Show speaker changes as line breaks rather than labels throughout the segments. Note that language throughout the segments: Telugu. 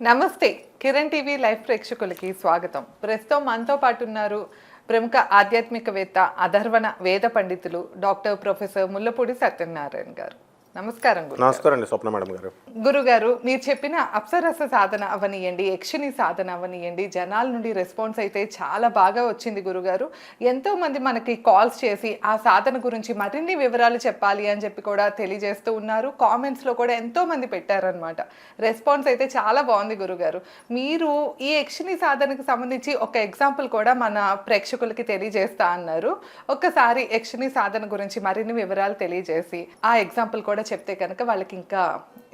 నమస్తే. కిరణ్ టీవీ లైవ్ ప్రేక్షకులకి స్వాగతం. ప్రస్తుతం మనతో పాటు ఉన్నారు ప్రముఖ ఆధ్యాత్మికవేత్త అధర్వణ వేద పండితులు డాక్టర్ ప్రొఫెసర్ ముల్లపూడి సత్యనారాయణ గారు. నమస్కారం
నమస్కారం అండి స్వప్న మేడం గారు.
గురుగారు మీరు చెప్పిన అప్సరస సాధన అవనియండి యక్షిణి సాధన అవనియండి జనాల నుండి రెస్పాన్స్ అయితే చాలా బాగా వచ్చింది గురుగారు. ఎంతో మంది మనకి కాల్స్ చేసి ఆ సాధన గురించి మరిన్ని వివరాలు చెప్పాలి అని చెప్పి కూడా తెలియజేస్తూ ఉన్నారు. కామెంట్స్లో కూడా ఎంతో మంది పెట్టారనమాట రెస్పాన్స్ అయితే చాలా బాగుంది గురుగారు. మీరు ఈ యక్షిణి సాధనకు సంబంధించి ఒక ఎగ్జాంపుల్ కూడా మన ప్రేక్షకులకి తెలియజేస్తా అన్నారు. ఒక్కసారి యక్షిణి సాధన గురించి మరిన్ని వివరాలు తెలియజేసి ఆ ఎగ్జాంపుల్ కూడా చెప్తే కనుక వాళ్ళకి ఇంకా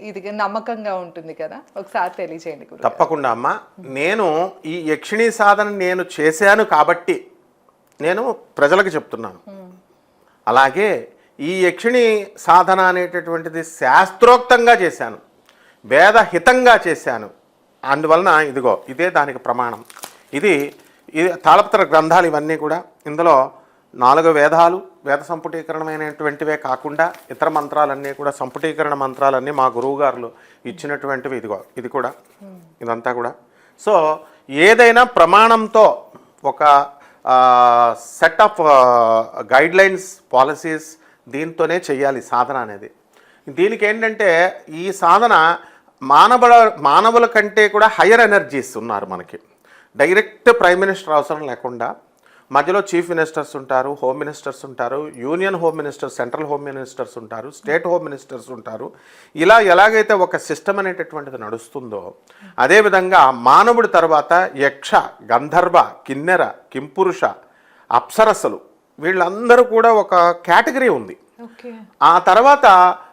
ఇది నమ్మకంగా ఉంటుంది కదా. ఒకసారి తెలియజేయండి గురు
తప్పకుండా అమ్మ. నేను ఈ యక్షిణీ సాధన నేను చేశాను కాబట్టి నేను ప్రజలకు చెప్తున్నాను. అలాగే ఈ యక్షిణీ సాధన అనేటటువంటిది శాస్త్రోక్తంగా చేశాను. వేదహితంగా చేశాను. అందువలన ఇదిగో ఇదే దానికి ప్రమాణం. ఇది ఇది తాళపత్ర గ్రంథాలు ఇవన్నీ కూడా ఇందులో నాలుగు వేదాలు వేద సంపుటీకరణమైనటువంటివే కాకుండా ఇతర మంత్రాలన్నీ కూడా సంపుటీకరణ మంత్రాలన్నీ మా గురువుగారులు ఇచ్చినటువంటివి ఇదిగో ఇది కూడా ఇదంతా కూడా. సో ఏదైనా ప్రమాణంతో ఒక set of guidelines policies దీంతోనే చేయాలి సాధన అనేది. దీనికి ఏంటంటే ఈ సాధన మానవుల మానవుల కంటే కూడా హయ్యర్ ఎనర్జీస్ ఉన్నారు మనకి. డైరెక్ట్ ప్రైమ్ మినిస్టర్ అవసరం లేకుండా మధ్యలో చీఫ్ మినిస్టర్స్ ఉంటారు హోమ్ మినిస్టర్స్ ఉంటారు union home ministers central home ministers ఉంటారు స్టేట్ హోమ్ మినిస్టర్స్ ఉంటారు. ఇలా ఎలాగైతే ఒక సిస్టమ్ అనేటటువంటిది నడుస్తుందో అదేవిధంగా మానవుడి తర్వాత యక్ష గంధర్వ కిన్నెర కింపురుష అప్సరసలు వీళ్ళందరూ కూడా ఒక కేటగిరీ ఉంది. ఆ తర్వాత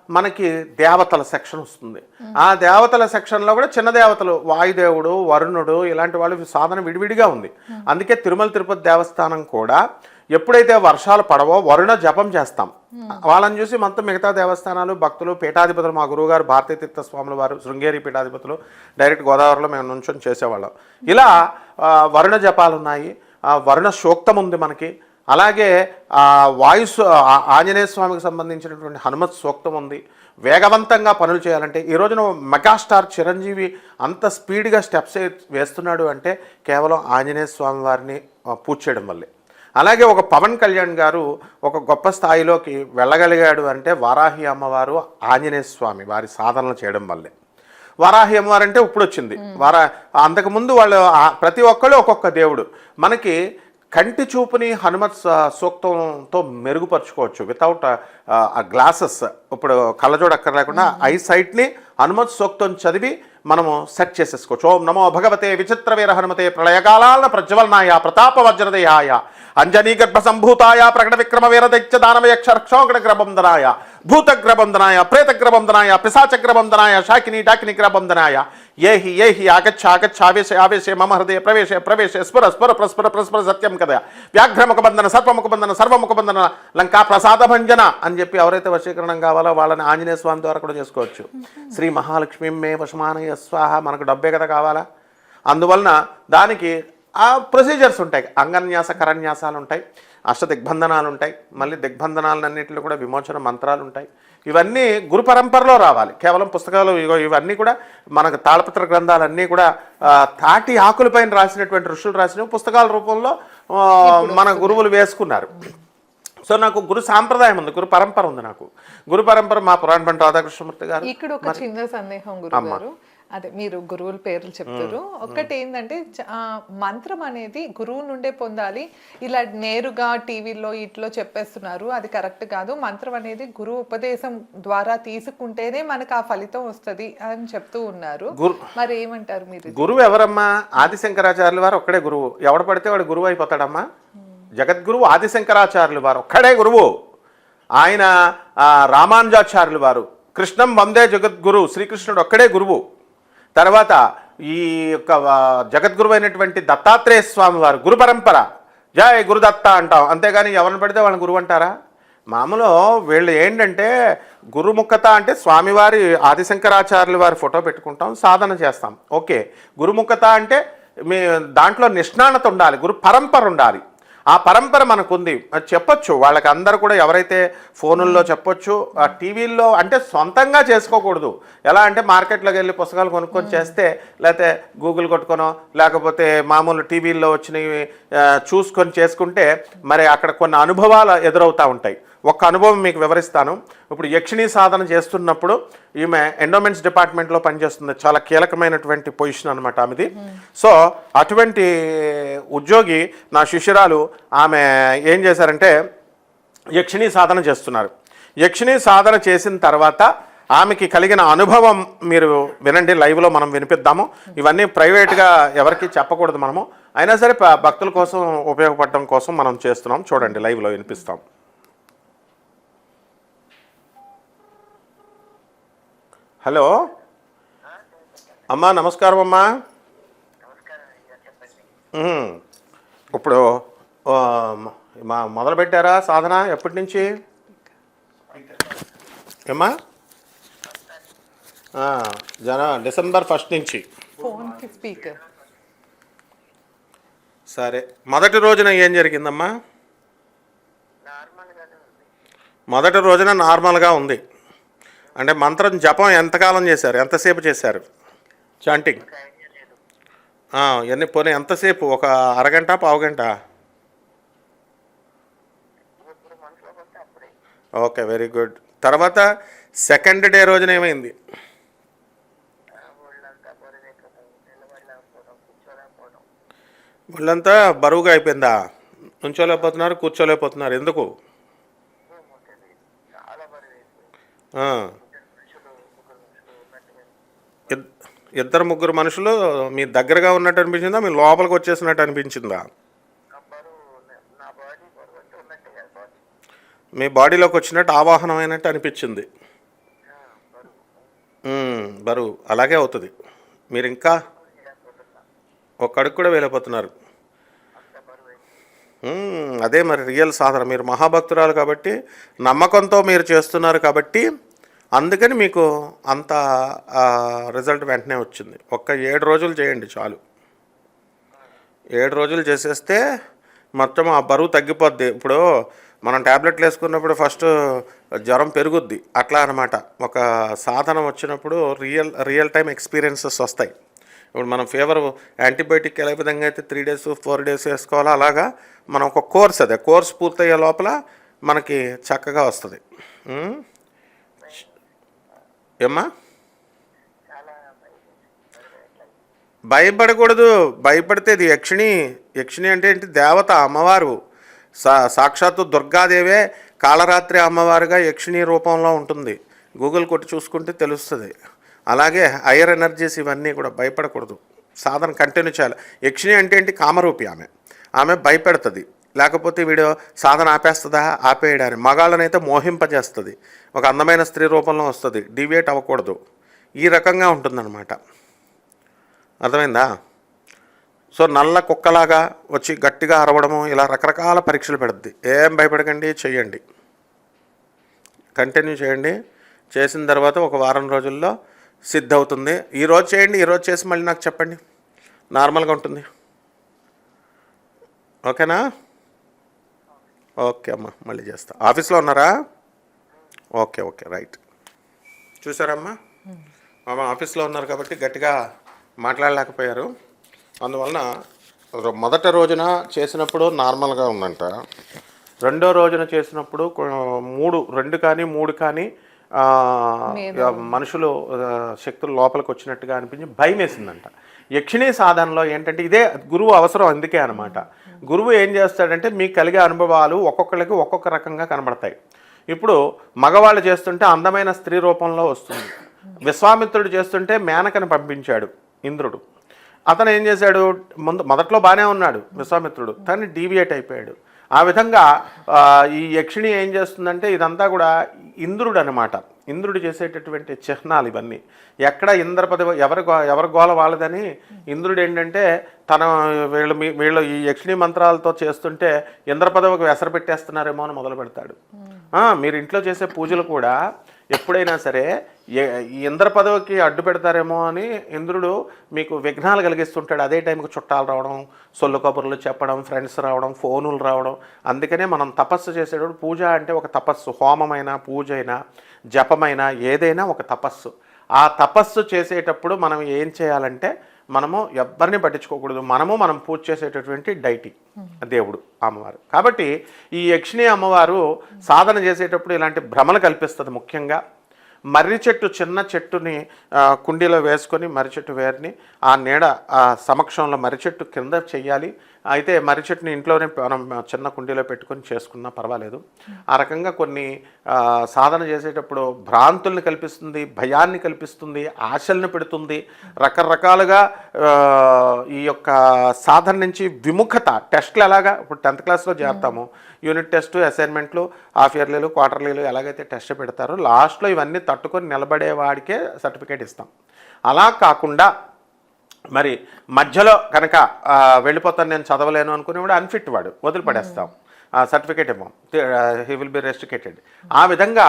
మనకి దేవతల సెక్షన్ వస్తుంది. ఆ దేవతల సెక్షన్లో కూడా చిన్న దేవతలు వాయుదేవుడు వరుణుడు ఇలాంటి వాళ్ళు సాధన విడివిడిగా ఉంది. అందుకే తిరుమల తిరుపతి దేవస్థానం కూడా ఎప్పుడైతే వర్షాలు పడవో వరుణ జపం చేస్తాం. వాళ్ళని చూసి మొత్తం మిగతా దేవస్థానాలు భక్తులు పీఠాధిపతులు మా గురువుగారు భారతీయ తీర్థ స్వాముల వారు శృంగేరి పీఠాధిపతులు డైరెక్ట్ గోదావరిలో మేము నుంచొని చేసేవాళ్ళం. ఇలా వరుణ జపాలు ఉన్నాయి ఆ, వరుణ సూక్తం ఉంది మనకి. అలాగే ఆ వాయుస్ ఆంజనేయ స్వామికి సంబంధించినటువంటి హనుమత్ సూక్తం ఉంది. వేగవంతంగా పనులు చేయాలంటే ఈ రోజున మెగాస్టార్ చిరంజీవి అంత స్పీడ్గా స్టెప్స్ వేస్తున్నాడు అంటే కేవలం ఆంజనేయ స్వామి వారిని చేయడం వల్లే. అలాగే ఒక పవన్ కళ్యాణ్ గారు ఒక గొప్ప స్థాయిలోకి వెళ్ళగలిగాడు అంటే వారాహి అమ్మవారు ఆంజనేయ స్వామి వారి సాధనలు చేయడం వల్లే. వారాహి అమ్మవారు అంటే ఇప్పుడు వచ్చింది వారా అంతకుముందు వాళ్ళు ప్రతి ఒక్కళ్ళు ఒక్కొక్క దేవుడు. మనకి కంటి చూపుని హనుమత్ సూక్తంతో మెరుగుపరుచుకోవచ్చు వితౌట్ ఆ గ్లాసెస్ ఇప్పుడు కళ్ళజోడు అక్కర్ లేకుండా ఐ సైట్ని హనుమత్ సూక్తం చదివి మనము సెట్ చేసేసుకోవచ్చు. ఓం నమో భగవతే విచిత్ర వీర హనుమతే ప్రళయకాలాల ప్రజ్వలనాయ ప్రతాప వజ్రదయాయ అంజనీ గర్భ సంభూతాయ ప్రకట విక్రమ వీర దైత్య దానవ యక్ష రక్షోగణ గ్రబంధనాయ భూతగ్రబంధనాయ ప్రేతగ్రబంధనాయ పిశాచగ్రబంధనాయ శాకిని డాకిని గ్రబంధనాయ ఏహి ఏహి ఆగచ్చ ఆగచ్చ ఆవేశ ఆవేశే మమ హృదయ ప్రవేశ ప్రవేశ స్ఫుర స్ఫుర ప్రస్ఫుర ప్రస్ఫుర సత్యం కదా. వ్యాఘ్రముఖ బంధన సర్వముఖ బంధన సర్వముఖ బంధన లంకా ప్రసాద భంజన అని చెప్పి ఎవరైతే వశీకరణం కావాలో వాళ్ళని ఆంజనేయ స్వామి ద్వారా కూడా చేసుకోవచ్చు. శ్రీ మహాలక్ష్మి మే వశమానయ స్వాహ మనకు డబ్బే కదా కావాలా? అందువలన దానికి ఆ ప్రొసీజర్స్ ఉంటాయి. అంగన్యాస కరన్యాసాలు ఉంటాయి. అష్ట దిగ్బంధనాలు ఉంటాయి. మళ్ళీ దిగ్బంధనాలన్నింటిలో కూడా విమోచన మంత్రాలు ఉంటాయి. ఇవన్నీ గురు పరంపరలో రావాలి. కేవలం పుస్తకాలు ఇగో ఇవన్నీ కూడా మనకు తాళపత్ర గ్రంథాలన్నీ కూడా తాటి ఆకులపైన రాసినటువంటి ఋషులు రాసినవి పుస్తకాల రూపంలో మన గురువులు వేసుకున్నారు. సో నాకు గురు సాంప్రదాయం ఉంది గురు పరంపర ఉంది నాకు. గురు పరంపర మా పురాణ పంట రాధాకృష్ణమూర్తి గారు.
ఇక్కడ ఒక చిన్న సందేహం గారు అదే మీరు గురువుల పేర్లు చెప్తారు. ఒకటి ఏంటంటే మంత్రం అనేది గురువు నుండే పొందాలి. ఇలా నేరుగా టీవీలో ఇట్లో చెప్పేస్తున్నారు. అది కరెక్ట్ కాదు. మంత్రం అనేది గురువు ఉపదేశం ద్వారా తీసుకుంటేనే మనకు ఆ ఫలితం వస్తది అని చెప్తూ ఉన్నారు. మరి ఏమంటారు మీరు
గురువు ఎవరమ్మా? ఆదిశంకరాచార్యుల వారు ఒక్కడే గురువు. ఎవడు పడితే వాడు గురువు అయిపోతాడమ్మా. జగద్గురువు ఆదిశంకరాచార్యులు వారు ఒక్కడే గురువు. ఆయన రామానుజాచార్యులు వారు. కృష్ణం వందే జగద్గురు. శ్రీకృష్ణుడు ఒక్కడే గురువు. తర్వాత ఈ యొక్క జగద్గురు అయినటువంటి దత్తాత్రేయ స్వామి వారు గురు పరంపర. జయ గురుదత్త అంటాం. అంతేగాని ఎవరిని పడితే వాళ్ళని గురువు అంటారా? మామూలు వీళ్ళు ఏంటంటే గురుముఖత అంటే స్వామివారి ఆదిశంకరాచార్యుల వారి ఫోటో పెట్టుకుంటాం సాధన చేస్తాం. ఓకే. గురుముఖత అంటే మీ దాంట్లో నిష్ణాణత ఉండాలి గురు పరంపర ఉండాలి. ఆ పరంపర మనకుంది. అది చెప్పొచ్చు. వాళ్ళకి అందరు కూడా ఎవరైతే ఫోనుల్లో చెప్పొచ్చు ఆ టీవీల్లో అంటే సొంతంగా చేసుకోకూడదు. ఎలా అంటే మార్కెట్లోకి వెళ్ళి పుస్తకాలు కొనుక్కొని చేస్తే లేకపోతే గూగుల్ కొట్టుకొనో లేకపోతే మామూలు టీవీల్లో వచ్చినవి చూసుకొని చేసుకుంటే మరి అక్కడ కొన్ని అనుభవాలు ఎదురవుతూ ఉంటాయి. ఒక్క అనుభవం మీకు వివరిస్తాను. ఇప్పుడు యక్షిణీ సాధన చేస్తున్నప్పుడు ఈమె ఎండోమెంట్స్ డిపార్ట్మెంట్లో పనిచేస్తుంది. చాలా కీలకమైనటువంటి పొజిషన్ అనమాట ఆమెది. సో అటువంటి ఉద్యోగి నా శిష్యురాలు ఆమె ఏం చేశారంటే యక్షిణీ సాధన చేస్తున్నారు. యక్షిణీ సాధన చేసిన తర్వాత ఆమెకి కలిగిన అనుభవం మీరు వినండి లైవ్లో మనం వినిపిద్దాము. ఇవన్నీ ప్రైవేట్గా ఎవరికి చెప్పకూడదు మనము. అయినా సరే భక్తుల కోసం ఉపయోగపడడం కోసం మనం చేస్తున్నాం. చూడండి లైవ్లో వినిపిస్తాం. హలో. అమ్మా నమస్కారం అమ్మా. ఇప్పుడు మా మొదలు పెట్టారా సాధన ఎప్పటి నుంచి? ఏమ్మా? ఆ, జన డిసెంబర్ ఫస్ట్ నుంచి.
స్పీకర్
సరే. మొదటి రోజున ఏం జరిగిందమ్మా? మొదటి రోజున నార్మల్గా ఉంది. అంటే మంత్రం జపం ఎంతకాలం చేశారు? ఎంతసేపు చేశారు? చాంటింగ్ ఆ, ఎన్ని పోనీ ఎంతసేపు? ఒక అరగంట పావు గంట ఓకే వెరీ గుడ్. తర్వాత సెకండ్ డే రోజున ఏమైంది? వాళ్ళంతా బరువుగా అయిపోయిందా? నుంచోలేకపోతున్నారు కూర్చోలేకపోతున్నారు. ఎందుకు ఆ. ఇద్- ఇద్దరు ముగ్గురు మనుషులు మీ దగ్గరగా ఉన్నట్టు అనిపించిందా? మీ లోపలికి వచ్చేసినట్టు అనిపించిందా? మీ బాడీలోకి వచ్చినట్టు ఆవాహనం అయినట్టు అనిపించింది బరువు. అలాగే అవుతుంది. మీరు ఇంకా ఒక అడుగు కూడా వెళ్ళిపోతున్నారు అదే మరి రియల్ సాధన. మీరు మహాభక్తురాలు కాబట్టి నమ్మకంతో మీరు చేస్తున్నారు కాబట్టి అందుకని మీకు అంత రిజల్ట్ వెంటనే వచ్చింది. ఒక్క ఏడు రోజులు చేయండి చాలు. ఏడు రోజులు చేసేస్తే మొత్తం ఆ బరువు తగ్గిపోద్ది. ఇప్పుడు మనం ట్యాబ్లెట్లు వేసుకున్నప్పుడు ఫస్ట్ జ్వరం పెరుగుద్ది. అట్లా అనమాట ఒక సాధనం వచ్చినప్పుడు రియల్ రియల్ టైం ఎక్స్పీరియన్సెస్ వస్తాయి. ఇప్పుడు మనం ఫీవర్ యాంటీబయాటిక్ ఎలా విధంగా అయితే త్రీ డేస్ ఫోర్ డేస్ వేసుకోవాలో అలాగా మనం ఒక కోర్స్ అదే. కోర్స్ పూర్తయ్యే లోపల మనకి చక్కగా వస్తుంది. ఏమ్మా? భయపడకూడదు. భయపడితే ఇది యక్షిణి. యక్షిణి అంటే ఏంటి? దేవత అమ్మవారు. సా సాక్షాత్తు దుర్గాదేవే కాళరాత్రి అమ్మవారుగా యక్షిణి రూపంలో ఉంటుంది. గూగుల్ కొట్టి చూసుకుంటే తెలుస్తుంది. అలాగే హైయర్ ఎనర్జీస్ ఇవన్నీ కూడా భయపడకూడదు. సాధన కంటిన్యూ చేయాలి. యక్షిణి అంటే ఏంటి? కామరూపి ఆమె. ఆమె భయపెడుతుంది. లేకపోతే వీడు సాధన ఆపేస్తుందా? ఆపేయడాన్ని మగాళ్ళనైతే మోహింపజేస్తుంది. ఒక అందమైన స్త్రీ రూపంలో వస్తుంది. డివియేట్ అవ్వకూడదు. ఈ రకంగా ఉంటుందన్నమాట. అర్థమైందా? సో నల్ల కుక్కలాగా వచ్చి గట్టిగా అరవడము ఇలా రకరకాల పరీక్షలు పెడుద్ది. ఏం భయపడకండి చెయ్యండి. కంటిన్యూ చేయండి. చేసిన తర్వాత ఒక వారం రోజుల్లో సిద్ధవుతుంది. ఈరోజు చేయండి ఈరోజు చేసి మళ్ళీ నాకు చెప్పండి. నార్మల్గా ఉంటుంది. ఓకేనా? ఓకే అమ్మా మళ్ళీ చేస్తా. ఆఫీస్లో ఉన్నారా? Okay okay right. చూసారమ్మా? మామ ఆఫీస్లో ఉన్నారు కాబట్టి గట్టిగా మాట్లాడలేకపోయారు. అందువలన మొదటి రోజున చేసినప్పుడు నార్మల్గా ఉందంట. రెండో రోజున చేసినప్పుడు మూడు రెండు కానీ మూడు కానీ మనుషులు శక్తులు లోపలికి వచ్చినట్టుగా అనిపించి భయం వేసిందంట యక్షిణీ సాధనలో ఏంటంటే ఇదే గురువు అవసరం అందుకే అనమాట గురువు ఏం చేస్తాడంటే మీకు కలిగే అనుభవాలు ఒక్కొక్కరికి ఒక్కొక్క రకంగా కనబడతాయి. ఇప్పుడు మగవాళ్ళు చేస్తుంటే అందమైన స్త్రీ రూపంలో వస్తుంది. విశ్వామిత్రుడు చేస్తుంటే మేనకని పంపించాడు ఇంద్రుడు. అతను ఏం చేశాడు? ముందు మొదట్లో బాగానే ఉన్నాడు విశ్వామిత్రుడు కానీ డీవియేట్ అయిపోయాడు. ఆ విధంగా ఈ యక్షిణి ఏం చేస్తుందంటే ఇదంతా కూడా ఇంద్రుడు అనమాట ఇంద్రుడు చేసేటటువంటి చిహ్నాలు ఇవన్నీ. ఎక్కడ ఇంద్రపదవి ఎవరి గో- ఎవరి గోల వాళ్ళదని ఇంద్రుడు ఏంటంటే తన వీళ్ళు మీ- వీళ్ళు ఈ యక్షిణి మంత్రాలతో చేస్తుంటే ఇంద్రపదవికి వెసర పెట్టేస్తున్నారేమో అని మొదలు పెడతాడు. మీరు ఇంట్లో చేసే పూజలు కూడా ఎప్పుడైనా సరే ఇంద్ర పదవికి అడ్డు పెడతారేమో అని ఇంద్రుడు మీకు విఘ్నాలు కలిగిస్తుంటాడు. అదే టైంకి చుట్టాలు రావడం సొల్లు కబుర్లు చెప్పడం ఫ్రెండ్స్ రావడం ఫోనులు రావడం. అందుకనే మనం తపస్సు చేసేటప్పుడు పూజ అంటే ఒక తపస్సు హోమమైనా పూజ అయినా జపమైనా ఏదైనా ఒక తపస్సు. ఆ తపస్సు చేసేటప్పుడు మనం ఏం చేయాలంటే మనము ఎవ్వరిని పట్టించుకోకూడదు. మనము మనం పూజ చేసేటటువంటి డైటీ దేవుడు అమ్మవారు. కాబట్టి ఈ యక్షిణి అమ్మవారు సాధన చేసేటప్పుడు ఇలాంటి భ్రమలు కల్పిస్తుంది ముఖ్యంగా. మర్రి చెట్టు చిన్న చెట్టుని కుండీలో వేసుకొని మర్రి చెట్టు వేరిని ఆ నీడ ఆ సమక్షంలో మర్రి చెట్టు కింద చెయ్యాలి. అయితే మర్రి చెట్టుని ఇంట్లోనే మనం చిన్న కుండీలో పెట్టుకొని చేసుకున్నా పర్వాలేదు. ఆ రకంగా కొన్ని సాధన చేసేటప్పుడు భ్రాంతుల్ని కల్పిస్తుంది భయాన్ని కల్పిస్తుంది ఆశల్ని పెడుతుంది. రకరకాలుగా ఈ యొక్క సాధన నుంచి విముఖత టెస్ట్లు ఎలాగా? ఇప్పుడు టెన్త్ క్లాస్లో చేస్తాము యూనిట్ టెస్ట్ అసైన్మెంట్లు హాఫ్ ఇయర్లీలు క్వార్టర్లీలు ఎలాగైతే టెస్ట్ పెడతారో లాస్ట్లో ఇవన్నీ తట్టుకొని నిలబడే వాడికే సర్టిఫికేట్ ఇస్తాం. అలా కాకుండా మరి మధ్యలో కనుక వెళ్ళిపోతాను నేను చదవలేను అనుకునేవాడు అన్ఫిట్ వాడు వదిలిపడేస్తాం. సర్టిఫికేట్ ఏమో హీ విల్ బి రెస్టికేటెడ్ ఆ విధంగా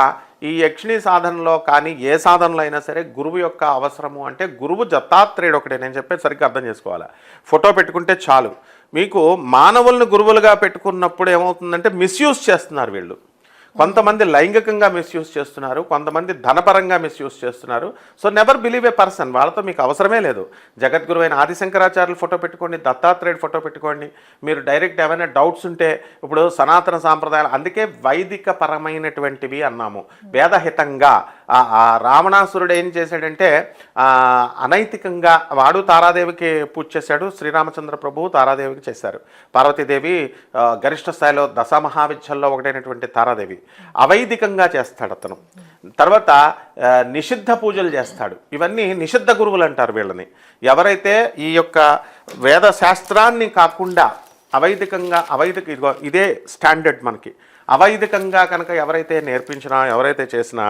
ఈ యక్షిణి సాధనలో కానీ ఏ సాధనలో అయినా సరే గురువు యొక్క అవసరము అంటే గురువు దత్తాత్రేయుడు ఒకటే నేను చెప్పేది సరిగ్గా అర్థం చేసుకోవాలి? ఫోటో పెట్టుకుంటే చాలు. మీకు మానవుల్ని గురువులుగా పెట్టుకున్నప్పుడు ఏమవుతుందంటే మిస్యూజ్ చేస్తున్నారు వీళ్ళు. కొంతమంది లైంగికంగా మిస్యూజ్ చేస్తున్నారు కొంతమంది ధనపరంగా మిస్యూజ్ చేస్తున్నారు. So never believe a person వాళ్ళతో మీకు అవసరమే లేదు. జగద్గురు అయిన ఆదిశంకరాచార్యులు ఫోటో పెట్టుకోండి దత్తాత్రేయుడు ఫోటో పెట్టుకోండి. మీరు డైరెక్ట్ ఏమైనా డౌట్స్ ఉంటే ఇప్పుడు సనాతన సాంప్రదాయాలు అందుకే వైదిక పరమైనటువంటివి అన్నాము. వేదహితంగా ఆ- రావణాసురుడు ఏం చేశాడంటే అనైతికంగా వాడు తారాదేవికి పూజ చేశాడు శ్రీరామచంద్ర ప్రభువు తారాదేవికి చేశారు. పార్వతీదేవి గరిష్ట స్థాయిలో దశ మహావిద్యల్లో ఒకటైనటువంటి తారాదేవి. అవైదికంగా చేస్తాడు అతను. తర్వాత నిషిద్ధ పూజలు చేస్తాడు. ఇవన్నీ నిషిద్ధ గురువులు అంటారు వీళ్ళని. ఎవరైతే ఈ యొక్క వేద శాస్త్రాన్ని కాకుండా అవైదికంగా అవైదిక ఇదిగో ఇదే స్టాండర్డ్ మనకి. అవైదికంగా కనుక ఎవరైతే నేర్పించినా ఎవరైతే చేసినా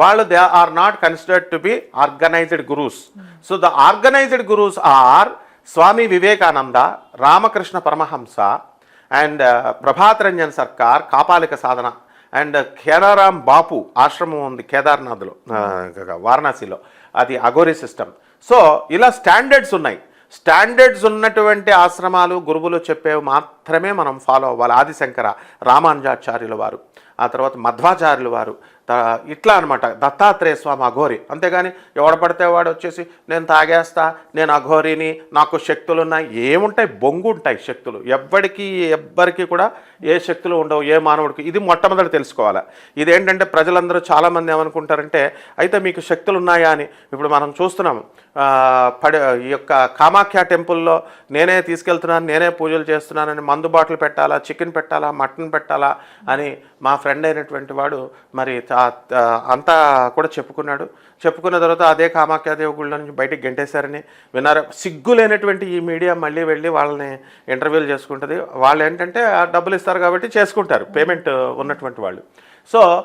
వాళ్ళు they are not considered to be organized gurus. So the organized gurus are Swami Vivekananda Ramakrishna Paramahamsa and uh, Prabhat Ranjan Sarkar Kapalika Sadhana and ఖేదారాం బాపు ఆశ్రమం ఉంది కేదార్నాథ్లో uh, వారణాసిలో. అది అఘోరి సిస్టమ్. సో ఇలా స్టాండర్డ్స్ ఉన్నాయి. స్టాండర్డ్స్ ఉన్నటువంటి ఆశ్రమాలు గురువులు చెప్పేవి మాత్రమే మనం ఫాలో అవ్వాలి. ఆదిశంకర రామానుజాచార్యుల వారు ఆ తర్వాత మధ్వాచార్యుల వారు ఇట్లా అనమాట దత్తాత్రేయ స్వామి అఘోరి. అంతేగాని ఎవడ పడితే వాడు వచ్చేసి నేను తాగేస్తా నేను అఘోరిని నాకు శక్తులు ఉన్నాయి ఏముంటాయి? బొంగు ఉంటాయి శక్తులు. ఎవ్వడికి ఎవ్వరికి కూడా ఏ శక్తులు ఉండవు ఏ మానవుడికి. ఇది మొట్టమొదటి తెలుసుకోవాలి. ఇదేంటంటే ప్రజలందరూ చాలామంది ఏమనుకుంటారంటే అయితే మీకు శక్తులు ఉన్నాయా అని. ఇప్పుడు మనం చూస్తున్నాము పడి ఈ యొక్క కామాఖ్య టెంపుల్లో నేనే తీసుకెళ్తున్నాను నేనే పూజలు చేస్తున్నానని మందు బాటిల్ పెట్టాలా చికెన్ పెట్టాలా మటన్ పెట్టాలా అని మా ఫ్రెండ్ అయినటువంటి వాడు మరి అంతా కూడా చెప్పుకున్నాడు. చెప్పుకున్న తర్వాత అదే కామాఖ్యాదేవి గుళ్ళ నుంచి బయటికి గెంటేశారని విన్నారు. సిగ్గు లేనటువంటి ఈ మీడియా మళ్ళీ వెళ్ళి వాళ్ళని ఇంటర్వ్యూలు చేసుకుంటుంది. వాళ్ళు ఏంటంటే డబ్బులు ఇస్తారు కాబట్టి చేసుకుంటారు పేమెంట్ ఉన్నటువంటి వాళ్ళు. సో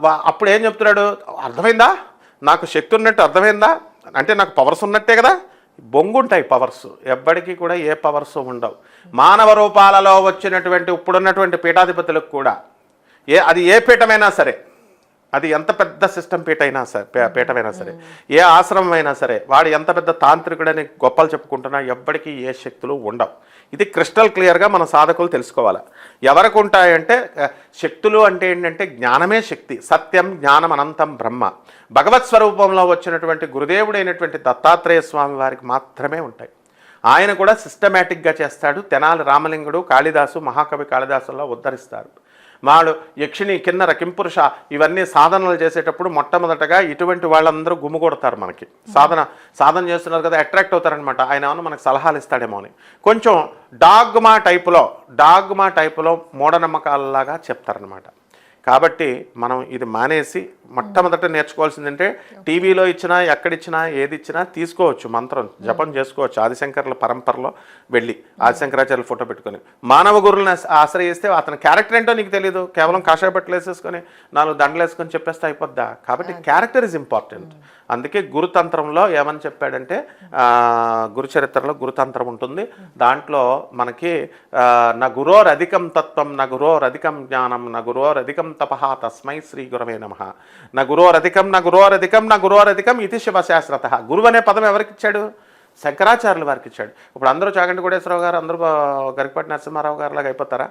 వా- అప్పుడు ఏం చెప్తున్నాడు? అర్థమైందా? నాకు శక్తి ఉన్నట్టు అర్థమైందా? అంటే నాకు పవర్స్ ఉన్నట్టే కదా? బొంగుంటాయి పవర్స్ ఎవ్వడికి కూడా ఏ పవర్స్ ఉండవు. మానవ రూపాలలో వచ్చినటువంటి ఇప్పుడున్నటువంటి పీఠాధిపతులకు కూడా. ఏ అది ఏ పీఠమైనా సరే. అది ఎంత పెద్ద సిస్టమ్ పీఠ అయినా సరే పీఠమైనా సరే ఏ ఆశ్రమం అయినా సరే వాడు ఎంత పెద్ద తాంత్రికుడని గొప్పలు చెప్పుకుంటున్నా ఎవ్వడికి ఏ శక్తులు ఉండవు. ఇది క్రిస్టల్ క్లియర్గా మన సాధకులు తెలుసుకోవాలి. ఎవరికి ఉంటాయంటే శక్తులు అంటే ఏంటంటే జ్ఞానమే శక్తి సత్యం జ్ఞానం అనంతం బ్రహ్మ. భగవత్ స్వరూపంలో వచ్చినటువంటి గురుదేవుడైనటువంటి దత్తాత్రేయ స్వామి వారికి మాత్రమే ఉంటాయి. ఆయన కూడా సిస్టమేటిక్గా చేస్తాడు. తెనాలి రామలింగుడు కాళిదాసు మహాకవి కాళిదాసుల్లో ఉద్ధరిస్తారు. వాళ్ళు యక్షిణి కిన్నర కింపురుష ఇవన్నీ సాధనలు చేసేటప్పుడు మొట్టమొదటగా ఇటువంటి వాళ్ళందరూ గుమ్ముకొడతారు మనకి. సాధన సాధన చేస్తున్నారు కదా అట్రాక్ట్ అవుతారనమాట ఆయన ఏమన్నా మనకు సలహాలు ఇస్తాడేమో అని. కొంచెం డాగ్మా టైపులో డాగ్మా టైపులో మూఢనమ్మకాలలాగా చెప్తారనమాట కాబట్టి మనం ఇది మానేసి మొట్టమొదట నేర్చుకోవాల్సిందంటే టీవీలో ఇచ్చినా ఎక్కడిచ్చినా ఏది ఇచ్చినా తీసుకోవచ్చు మంత్రం జపం చేసుకోవచ్చు. ఆదిశంకర్ల పరంపరలో వెళ్ళి ఆదిశంకరాచార్యుల ఫోటో పెట్టుకొని మానవ గురువులను ఆశ- ఆశ్రయిస్తే అతని క్యారెక్టర్ ఏంటో నీకు తెలియదు కేవలం కాషాయ బట్టలు వేసేసుకొని నాలుగు దండలు వేసుకొని చెప్పేస్తే అయిపోద్దా? కాబట్టి క్యారెక్టర్ ఇస్ ఇంపార్టెంట్. అందుకే గురుతంత్రంలో ఏమని చెప్పాడంటే గురుచరిత్రలో గురుతంత్రం ఉంటుంది. దాంట్లో మనకి నా గురోరధికం తత్వం నా గురోరధికం జ్ఞానం నా గురోరధికం తపహ తస్మై శ్రీ గురవే నమ. నా గురోరధికం నా గురోరధికం నా గురోరధికం ఇది శివశాస్త్రత గురువు అనే పదం ఎవరికిచ్చాడు శంకరాచార్యులు వారికి ఇచ్చాడు. ఇప్పుడు అందరూ చాగంటి కోటేశ్వరరావు గారు అందరూ గరికపాటి నరసింహారావు గారు లాగా అయిపోతారా?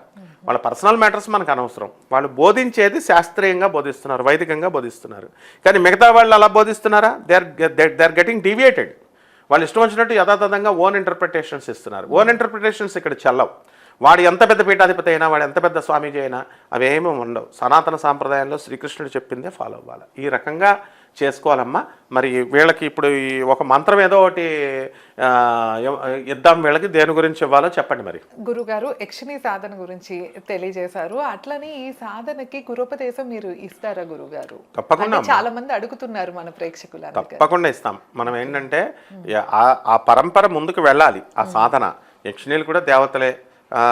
వాళ్ళ పర్సనల్ మ్యాటర్స్ మనకు అనవసరం. వాళ్ళు బోధించేది శాస్త్రీయంగా బోధిస్తున్నారు వైదికంగా బోధిస్తున్నారు. కానీ మిగతా వాళ్ళు అలా బోధిస్తున్నారా? They are they are getting deviated వాళ్ళు ఇష్టం వచ్చినట్టు యథాతథంగా ఓన్ ఇంటర్ప్రిటేషన్స్ ఇస్తున్నారు. ఓన్ ఇంటర్ప్రిటేషన్స్ ఇక్కడ చెల్లవు. వాడు ఎంత పెద్ద పీఠాధిపతి అయినా వాడు ఎంత పెద్ద స్వామీజీ అయినా అవేమీ ఉండవు. సనాతన సాంప్రదాయంలో శ్రీకృష్ణుడు చెప్పిందే ఫాలో అవ్వాలి. ఈ రకంగా చేసుకోవాలమ్మా. మరి వీళ్ళకి ఇప్పుడు ఈ ఒక మంత్రం ఏదో ఒకటి ఇద్దాం వీళ్ళకి దేని గురించి ఇవ్వాలో చెప్పండి మరి.
గురుగారు యక్షిణి సాధన గురించి తెలియజేశారు. అట్లనే ఈ సాధనకి గురుపదేశం మీరు ఇస్తారా గురుగారు?
తప్పకుండా
చాలా మంది అడుగుతున్నారు మన ప్రేక్షకులు.
తప్పకుండా ఇస్తాం. మనం ఏంటంటే ఆ- ఆ పరంపర ముందుకు వెళ్ళాలి ఆ సాధన. యక్షిణీలు కూడా దేవతలే.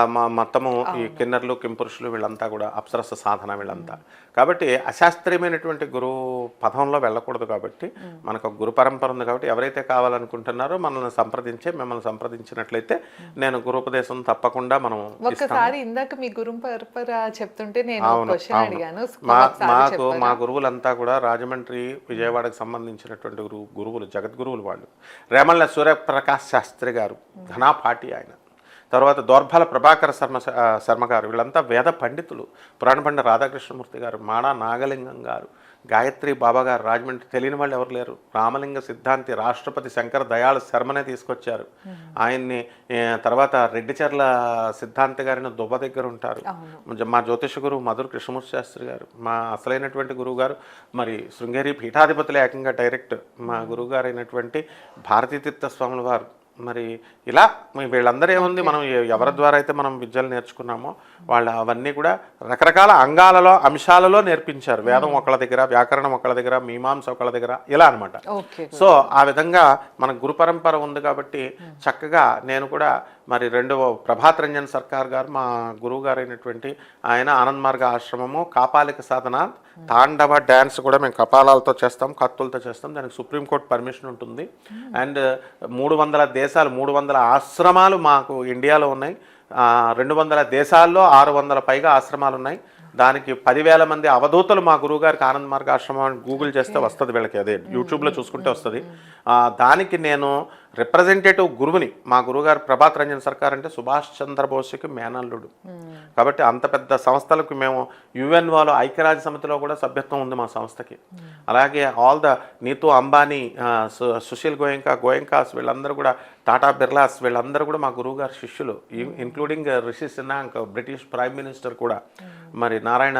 మా మొత్తము ఈ కిన్నర్లు కింపురుషులు వీళ్ళంతా కూడా అప్సరస సాధన వీళ్ళంతా. కాబట్టి అశాస్త్రీయమైనటువంటి గురువు పదంలో వెళ్ళకూడదు కాబట్టి మనకు గురు పరంపర ఉంది కాబట్టి ఎవరైతే కావాలనుకుంటున్నారో మనల్ని సంప్రదించే మిమ్మల్ని సంప్రదించినట్లయితే నేను గురుపదేశం తప్పకుండా మనం
ఒక్కసారి ఇందాక మీ గురు పరపర చెప్తుంటే నేను. అడిగాను. ఒకసారి
మాకు? మా గురువులంతా కూడా రాజమండ్రి విజయవాడకు సంబంధించినటువంటి గురువు గురువులు జగద్గురువులు వాళ్ళు. రేమళ్ళ సూర్యప్రకాష్ శాస్త్రి గారు ఘనాపాటి ఆయన. తర్వాత దోర్భాల ప్రభాకర శర్మ శర్మ గారు వీళ్ళంతా వేద పండితులు. పురాణపండ రాధాకృష్ణమూర్తి గారు మాడా నాగలింగం గారు గాయత్రి బాబా గారు రాజమండ్రి తెలియని వాళ్ళు ఎవరు లేరు. రామలింగ సిద్ధాంతి రాష్ట్రపతి శంకర దయాళ శర్మనే తీసుకొచ్చారు. ఆయన్ని తర్వాత రెడ్డిచర్ల సిద్ధాంతి గారిని దుబ్బ దగ్గర ఉంటారు. మా జ్యోతిష గురువు మధుర కృష్ణమూర్తి శాస్త్రి గారు మా అసలైనటువంటి గురువు గారు మరి శృంగేరి పీఠాధిపతులు ఏకంగా డైరెక్ట్ మా గురువు గారు అయినటువంటి భారతీతీర్థ స్వాముల వారు. మరి ఇలా వీళ్ళందరూ ఏముంది? మనం ఎవరి ద్వారా అయితే మనం విద్యలు నేర్చుకున్నామో వాళ్ళు అవన్నీ కూడా రకరకాల అంగాలలో అంశాలలో నేర్పించారు. వేదం ఒకళ్ళ దగ్గర వ్యాకరణం ఒకళ్ళ దగ్గర మీమాంస ఒకళ్ళ దగ్గర ఇలా అన్నమాట.
ఓకే
సో ఆ విధంగా మన గురు పరంపర ఉంది కాబట్టి చక్కగా నేను కూడా మరి రెండవ ప్రభాత్ రంజన్ సర్కార్ గారు మా గురువు గారు అయినటువంటి ఆయన ఆనంద్ మార్గ ఆశ్రమము కాపాలిక సాధన తాండవ డ్యాన్స్ కూడా మేము కపాలాలతో చేస్తాం కత్తులతో చేస్తాం. దానికి సుప్రీంకోర్టు పర్మిషన్ ఉంటుంది. అండ్ మూడు వందల దేశాలు మూడు వందల ఆశ్రమాలు మాకు ఇండియాలో ఉన్నాయి. రెండు వందల దేశాల్లో ఆరు వందల పైగా ఆశ్రమాలు ఉన్నాయి. దానికి పదివేల మంది అవధూతలు మా గురువు గారికి ఆనంద్ మార్గ ఆశ్రమం గూగుల్ చేస్తే వస్తుంది వీళ్ళకి. అదే యూట్యూబ్లో చూసుకుంటే వస్తుంది. దానికి నేను రిప్రజెంటేటివ్ గురువుని మా గురువుగారు ప్రభాత్ రంజన్ సర్కార్ అంటే సుభాష్ చంద్రబోస్కి మేనల్లుడు. కాబట్టి అంత పెద్ద సంస్థలకు మేము యుఎన్ఓలో ఐక్యరాజ్య సమితిలో కూడా సభ్యత్వం ఉంది మా సంస్థకి. అలాగే ఆల్ ద నీతు అంబానీ సు- సుశీల్ గోయంకా గోయంకాస్ వీళ్ళందరూ కూడా టాటా బిర్లాస్ వీళ్ళందరూ కూడా మా గురువు గారి శిష్యులు including Rishi Sunak British prime minister కూడా. మరి నారాయణ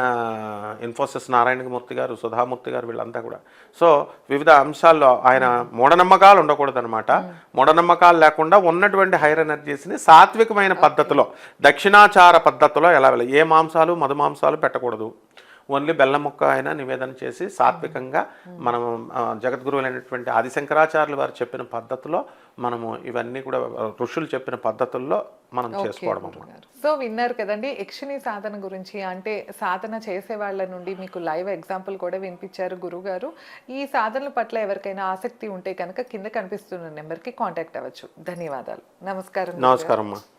ఇన్ఫోసిస్ నారాయణ మూర్తి గారు సుధామూర్తి గారు వీళ్ళంతా కూడా. సో వివిధ అంశాల్లో ఆయన మూఢనమ్మకాలు ఉండకూడదు అనమాట మూఢనమ్మకాలు లేకుండా ఉన్నటువంటి హైర్ ఎనర్జీస్ని సాత్వికమైన పద్ధతిలో దక్షిణాచార పద్ధతిలో ఎలా వెళ్ళాలి? ఏ మాంసాలు మధు మాంసాలు పెట్టకూడదు. ఓన్లీ బెల్లం ముక్క అయినా నివేదన చేసి సాత్వికంగా మనం జగద్గురువులైనటువంటి ఆదిశంకరాచార్యులు వారు చెప్పిన పద్ధతిలో మనము ఇవన్నీ కూడా ఋషులు చెప్పిన పద్ధతుల్లో మనం చేసుకోవడం.
సో విన్నారు కదండి యక్షిణి సాధన గురించి అంటే సాధన చేసే వాళ్ళ నుండి మీకు లైవ్ ఎగ్జాంపుల్ కూడా వినిపించారు గురుగారు. ఈ సాధనల పట్ల ఎవరికైనా ఆసక్తి ఉంటే కనుక కింద కనిపిస్తున్న నెంబర్కి కాంటాక్ట్ అవ్వచ్చు. ధన్యవాదాలు. నమస్కారం.
నమస్కారం